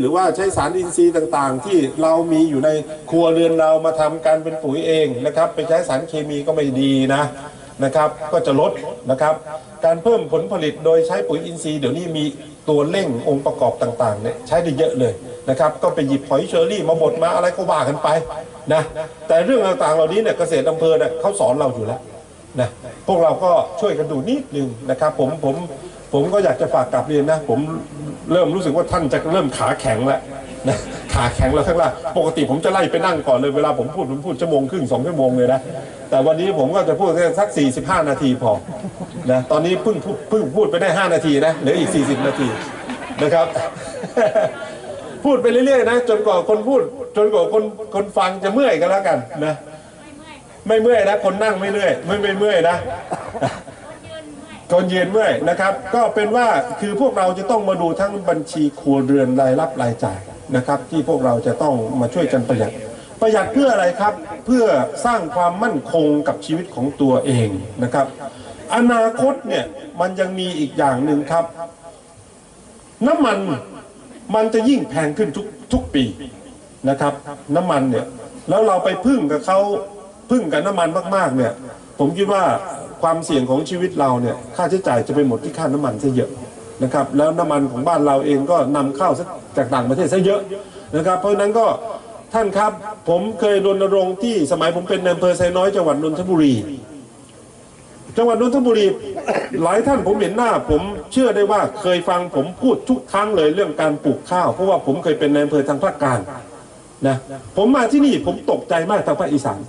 หรือว่าใช้สารอินทรีย์ต่างๆ ที่เรามีอยู่ในครัวเรือนเรามาทำการเป็นปุ๋ยเองนะครับ ไปใช้สารเคมีก็ไม่ดีนะนะครับ ก็จะลดนะครับ การเพิ่มผลผลิตโดยใช้ปุ๋ยอินทรีย์เดี๋ยวนี้มีตัวเร่งองค์ประกอบต่างๆเนี่ยใช้ได้เยอะเลยนะครับ ก็ไปหยิบหอยเชอรี่มาบดมาอะไรก็ว่ากันไปนะแต่เรื่องต่างๆเหล่านี้เนี่ยเกษตรอำเภอเนี่ยเขาสอนเราอยู่แล้วนะพวกเราก็ช่วยกันดูนิดนึงนะครับ ผมผม ผมก็อยากจะฝากกลับเรียนนะ ผมเริ่มรู้สึกว่าท่านจะเริ่มขาแข็งแล้วนะขาแข็งแล้วข้างล่างปกติผมจะไล่ไปนั่งก่อนเลยเวลาผมพูดผมพูดชั่วโมงครึ่งสองชั่วโมงเลยนะแต่วันนี้ผมก็จะพูดแค่สัก 45 นาทีพอนะตอนนี้เพิ่งพูดเพิ่งพูดไปได้ 5 นาทีนะเหลืออีก 40 นาทีนะครับ พูดไปเรื่อยๆนะจนกว่าคนพูด จนกว่าคนคนฟังจะเมื่อยกันแล้วกันนะ ไม่เมื่อยนะคนนั่งไม่เมื่อยไม่ไม่เมื่อยนะ คนเยืนเมื่อยนะครับ ก็เป็นว่าคือพวกเราจะต้องมาดูทั้งบัญชีครัวเรือนรายรับรายจ่ายนะครับ ที่พวกเราจะต้องมาช่วยกันประหยัด ประหยัดเพื่ออะไรครับ เพื่อสร้างความมั่นคงกับชีวิตของตัวเองนะครับ อนาคตเนี่ยมันยังมีอีกอย่างหนึ่งครับ น้ำมันมันจะยิ่งแพงขึ้นทุกทุกปีนะครับ น้ำมันเนี่ยแล้วเราไปพึ่งกับเขาพึ่งกับน้ำมันมาก ๆ เนี่ย ผมคิดว่า ความเสี่ยงของชีวิตเราเนี่ยค่าใช้จ่ายจะไปหมดที่ค่าน้ำมันซะเยอะนะครับแล้วน้ำมันของบ้านเราเองก็นำเข้าจากต่างประเทศซะเยอะนะครับ เพราะฉะนั้นก็ท่านครับผมเคยรณรงค์ที่สมัยผมเป็นอำเภอไซน้อยจังหวัดนนทบุรี จังหวัดนนทบุรีหลายท่านผมเห็นหน้า ผมเชื่อได้ว่าเคยฟังผมพูดทุกครั้งเลยเรื่องการปลูกข้าว เพราะว่าผมเคยเป็นนายอำเภอทางภาคกลางนะผมมาที่นี่ผมตกใจมากทางภาคอีสาน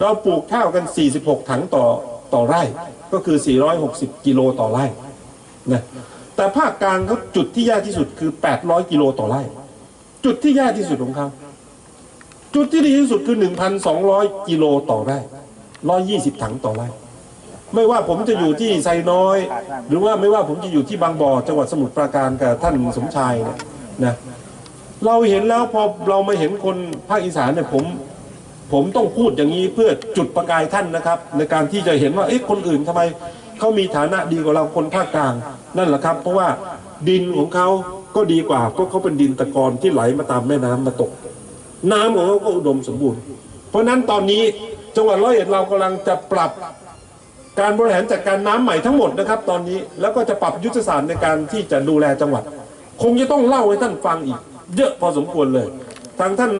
เราปลูกข้าวกัน 46 ถังต่อ ต่อไร่ก็คือ 460 กิโลต่อไร่นะแต่ภาคกลางเขาจุดที่ยากที่สุดคือ 800 กิโลต่อไร่ จุดที่ยากที่สุดของเขาจุดที่ดีที่สุดคือ 1,200 กิโลต่อไร่ 120 ถังต่อไร่ ไม่ว่าผมจะอยู่ที่ไซน้อย หรือว่าไม่ว่าผมจะอยู่ที่บางบ่อจังหวัดสมุทรปราการกับท่านสมชายเนี่ยนะเราเห็นแล้วพอเรามาเห็นคนภาคอีสานเนี่ยผม ผมต้องพูดอย่างนี้เพื่อจุดประกายท่านนะครับ ในการที่จะเห็นว่าเอ๊ะคนอื่นทำไมเขามีฐานะดีกว่าเราคนภาคกลาง นั่นแหละครับ เพราะว่าดินของเขาก็ดีกว่า เพราะเขาเป็นดินตะกอนที่ไหลมาตามแม่น้ำมาตก น้ำของเขาก็อุดมสมบูรณ์ เพราะฉะนั้นตอนนี้จังหวัดร้อยเอ็ดเรากำลังจะปรับการบริหารจัดการน้ำใหม่ทั้งหมดนะครับ ตอนนี้แล้วก็จะปรับยุทธศาสตร์ในการที่จะดูแลจังหวัด คงจะต้องเล่าให้ท่านฟังอีก เยอะพอสมควรเลย ทางท่าน